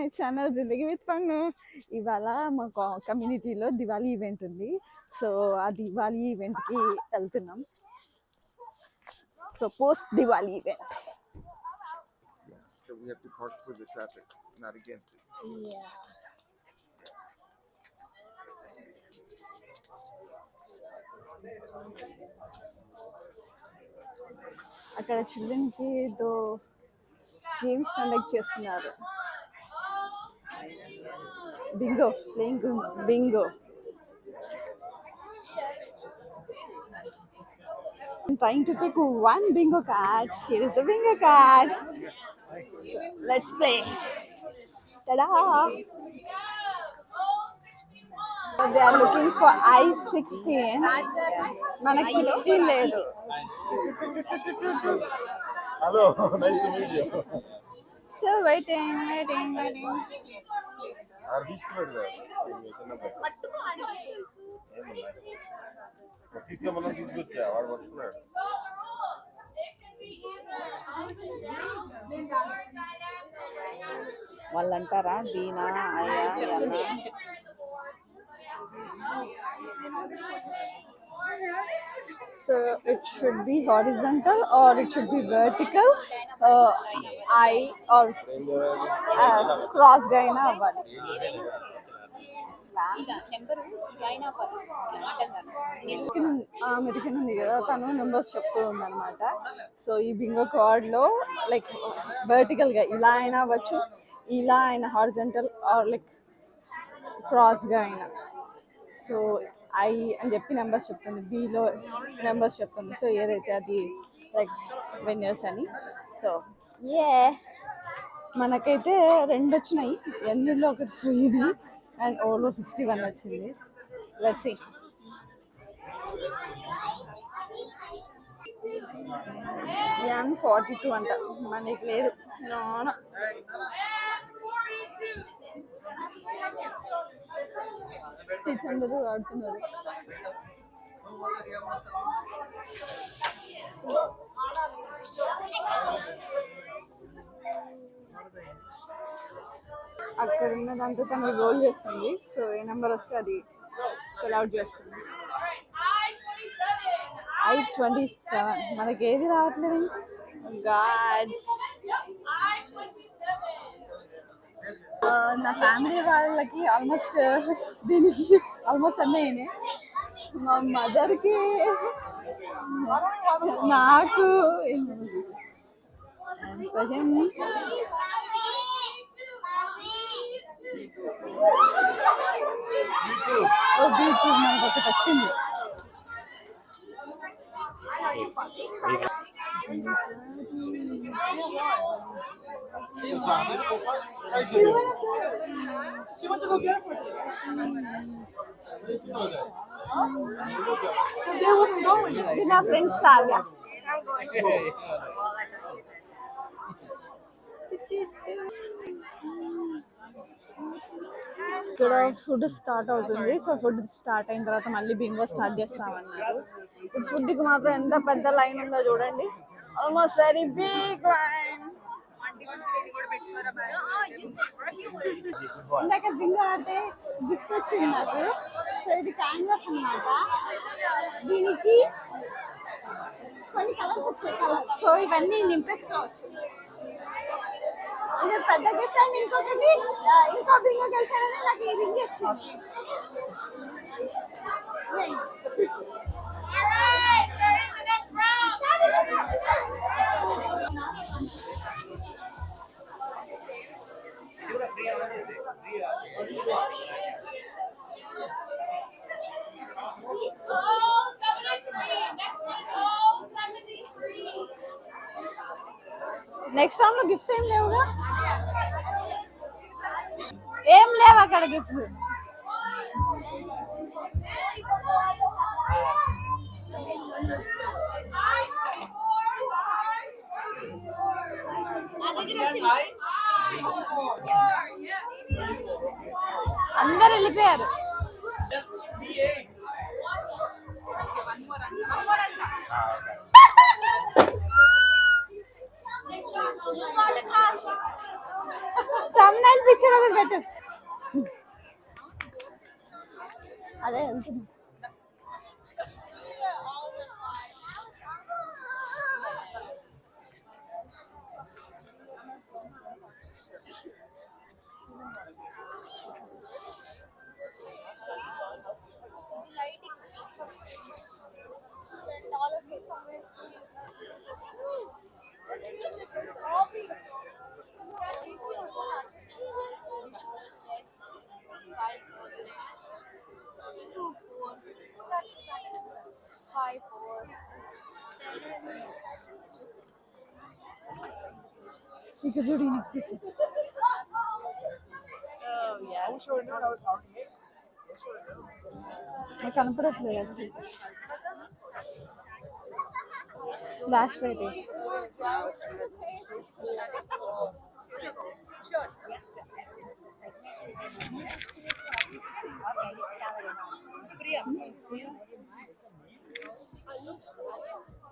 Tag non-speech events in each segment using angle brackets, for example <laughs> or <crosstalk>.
My channel Zindagi with Pangu ఇవాళ మా కమ్యూనిటీలో దివాళీ ఈవెంట్ ఉంది. సో ఆ దివాళీ ఈవెంట్కి వెళ్తున్నాం. So post Diwali event we have to park for the traffic, not against it. అక్కడ చిల్డ్రన్కి ఏదో గేమ్స్ కండక్ట్ చేస్తున్నారు. Bingo playing bingo I'm trying to pick one bingo card. Here is the bingo card. So, let's play. Ta-da! So they are looking for I-16. మనకి 16 లేదు Hello, <laughs> nice to meet you. Still waiting, waiting, waiting. ఆరు తీసుకున్నాడు చిన్నప్పుడు తీసుకోమన్నా తీసుకొచ్చా? వాడు పట్టుకున్నాడు. వాళ్ళు అంటారా బీనా అయ్యా అన్నా So it should be horizontal or it should be vertical. Uh, I or uh, cross గా అయినా అవ్వాలి ఇలా నెంబరు జాయిన్ అవ్వాలి అమెరికన్ అమెరికన్ ఉంది కదా తను నెంబర్స్ చెప్తూ ఉందన్నమాట. సో ఈ బింగో కార్డ్లో లైక్ వర్టికల్గా ఇలా అయినా అవ్వచ్చు ఇలా అయినా హారిజంటల్ ఆర్ లైక్ క్రాస్గా అయినా సో ఐ అని చెప్పి నెంబర్స్ చెప్తుంది బిలో నెంబర్స్ చెప్తుంది. సో ఏదైతే అది లైక్ విన్నర్స్ అని. సో ఏ మనకైతే రెండు వచ్చినాయి. ఎన్నిలో ఒకటి పోయింది అండ్ ఓలో సిక్స్టీ వన్ వచ్చింది. లెట్స్ సీ ఫార్టీ టూ అంట. మనకి లేదు. టీచర్ అందరూ ఆడుతున్నారు. అక్కడ ఉన్న దాంతో తను రోల్ చేస్తుంది. సో ఏ నెంబర్ వస్తే అది స్పెల్ అవుట్ చేస్తుంది. I twenty seven. మనకి ఏది రావట్లేదు? గాడ్. నా ఫ్యామిలీ వాళ్ళకి ఆల్మోస్ట్ దీనికి ఆల్మోస్ట్ అన్నీ అయినాయి మా మదర్కి నాకు భయం ఓ బీచ్ మనకు ఒకటి వచ్చింది నా ఫ్రెండ్స్ ఇక్కడ ఫుడ్ స్టార్ట్ అవుతుంది. సో ఫుడ్ స్టార్ట్ అయిన తర్వాత మళ్ళీ బింగో స్టార్ట్ చేస్తామన్నారు. ఫుడ్కి మాత్రం ఎంత పెద్ద లైన్ ఉందో చూడండి. ఆల్మోస్ట్ వెరీ బిగ్ లైన్ ఇందాక బింగో ఆడితే గిఫ్ట్ వచ్చింది నాకు. సో ఇది క్యాన్వాస్ అనమాట దీనికి కొన్ని కలర్స్ వచ్చాయి కలర్ సో ఇవన్నీ నింపేసుకోవచ్చు ఇది పెద్ద గిఫ్ట్ అండ్ ఇంకొకటి ఇంకో బింగో గెలిచాడని నాకు ఈ రింగ్ వచ్చింది. నెక్స్ట్ రౌండ్లో గిఫ్ట్స్ ఏం లేవుగా? ఏం లేవు అక్కడ గిఫ్ట్స్ అందరు వెళ్ళిపోయారు తమ్నైల్ పిక్చర్ పెట్టు అదే వెళ్తున్నా Five, four. ఇక్కడ చూడు ఈ necklace. నాకు కనపడట్లేదు అది ఫ్లాష్ లైట్ బాగుందా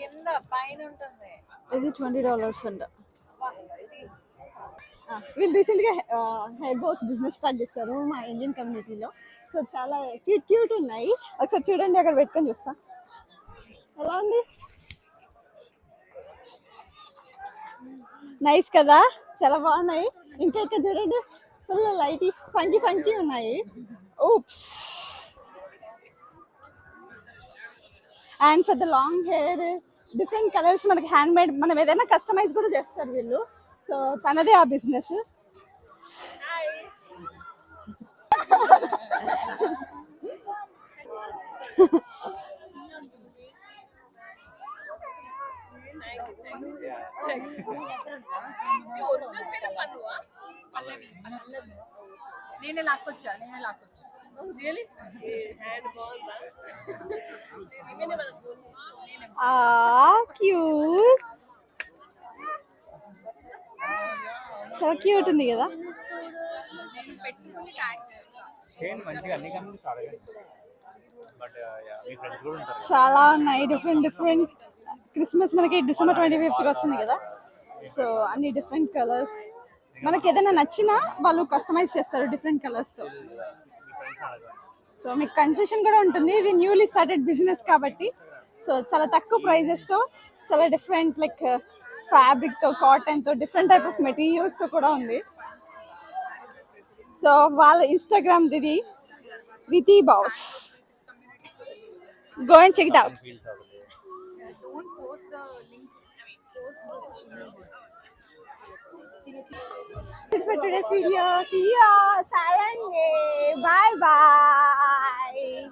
కింద పైన ఉంటుంది. ఇది ట్వంటీ డాలర్స్ అంట. వీళ్ళు రీసెంట్గా హెయిర్ బోస్ బిజినెస్ స్టార్ట్ చేస్తారు మా ఇండియన్ కమ్యూనిటీలో. సో చాలా క్యూట్ క్యూట్ ఉన్నాయి. ఒకసారి చూడండి అక్కడ పెట్టుకొని చూస్తా. ఎలా ఉంది? నైస్ కదా? చాలా బాగున్నాయి. ఇంకా ఇక్కడ చూడండి ఫుల్ లైట్ ఫంకీ ఫంకీ ఉన్నాయి. Oops and for the long hair different colours మనకి హ్యాండ్ మేడ్ మనం ఏదైనా కస్టమైజ్ కూడా చేస్తారు వీళ్ళు. సో తనదే ఆ బిజినెస్ నేనే లాక్కొచ్చా నేనే లాక్కొచ్చా క్యూట్ చాలా క్యూట్ ఉంది కదా? మీ ఫ్రెండ్స్ కూడా ఉంటారు చాలా ఉన్నాయి. డిఫరెంట్ డిఫరెంట్ క్రిస్మస్ మనకి డిసెంబర్ ట్వంటీ ఫిఫ్త్ వస్తుంది కదా? సో అన్ని డిఫరెంట్ కలర్స్ మనకి ఏదైనా నచ్చినా వాళ్ళు కస్టమైజ్ చేస్తారు డిఫరెంట్ కలర్స్తో మీ ఫ్రెండ్స్ అడగండి సో మీకు కన్సెషన్ కూడా ఉంటుంది. ఇది న్యూలీ స్టార్టెడ్ బిజినెస్ కాబట్టి. సో చాలా తక్కువ ప్రైజెస్తో చాలా డిఫరెంట్ లైక్ ఫ్యాబ్రిక్తో తో కాటన్తో డిఫరెంట్ టైప్ ఆఫ్ మెటీరియల్స్తో కూడా ఉంది. సో వాళ్ళ Instagram దిది Riti boss go and check out for today's video. See you. Sayang. Bye bye.